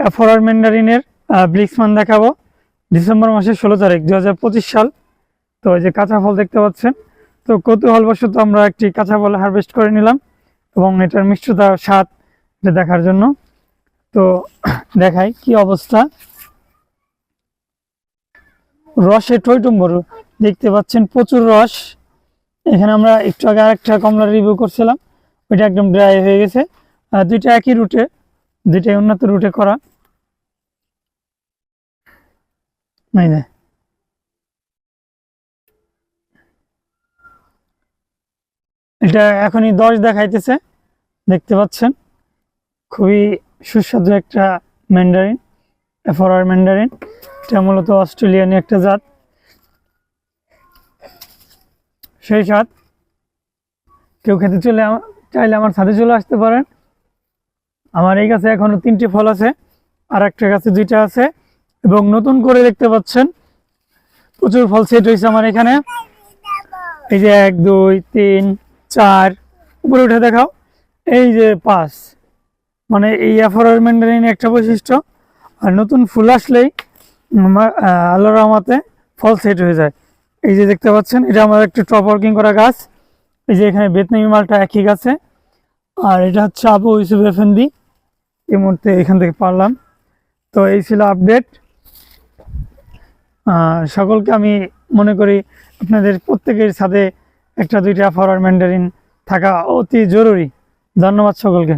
ফরার ম্যান্ডারিনের ব্লিক্সমান দেখাবো। ডিসেম্বর মাসের ষোলো তারিখ, দুহাজার পঁচিশ সাল। তো এই যে কাঁচা ফল দেখতে পাচ্ছেন। তো কৌতূহলবশত আমরা একটি কাঁচা ফল হারভেস্ট করে নিলাম এবং এটার মিষ্টতা স্বাদ দেখার জন্য। তো দেখাই কি অবস্থা। রসে টইটুম্বর দেখতে পাচ্ছেন প্রচুর রস। এখানে আমরা একটু আগে আরেকটা কমলা রিভিউ করছিলাম, ওইটা একদম ড্রাই হয়ে গেছে। দুইটা একই রুটে দুইটাই উন্নত রুটে করা। এটা এখনই দশ দেখাইতেছে, দেখতে পাচ্ছেন? খুবই সুস্বাদু একটা ম্যান্ডারিন ফরার ম্যান্ডারিন এটা মূলত অস্ট্রেলিয়ান একটা জাত। সেই স্বাদ। কেউ খেতে চলে চাইলে আমার সাথে চলে আসতে পারেন। আমার এই গাছে এখনও তিনটে ফল আছে আর একটা গাছে দুইটা আছে এবং নতুন করে দেখতে পাচ্ছেন প্রচুর ফল সেট হয়েছে আমার এখানে। এই যে এক দুই তিন চার উপরে উঠে দেখাও। এই যে পাঁচ মানে এই অ্যাফোরার ম্যান্ডারিন একটা বৈশিষ্ট্য। আর নতুন ফুল আসলেই আহ, আল্লাহর ফল সেট হয়ে যায়। এই যে দেখতে পাচ্ছেন এটা আমার একটা টপ ওয়ার্কিং করা গাছ। এই যে এখানে বেতনামি মালটা একই গাছে। আর এটা হচ্ছে আবু ইউসুফ এফেন্দি এই মুহূর্তে এখান থেকে পারলাম। তো এই ছিল আপডেট সকলকে আমি মনে করি আপনাদের প্রত্যেকের সাথে একটা দুইটা ফরওয়ার্ড ম্যান্ডারিন থাকা অতি জরুরি। ধন্যবাদ সকলকে।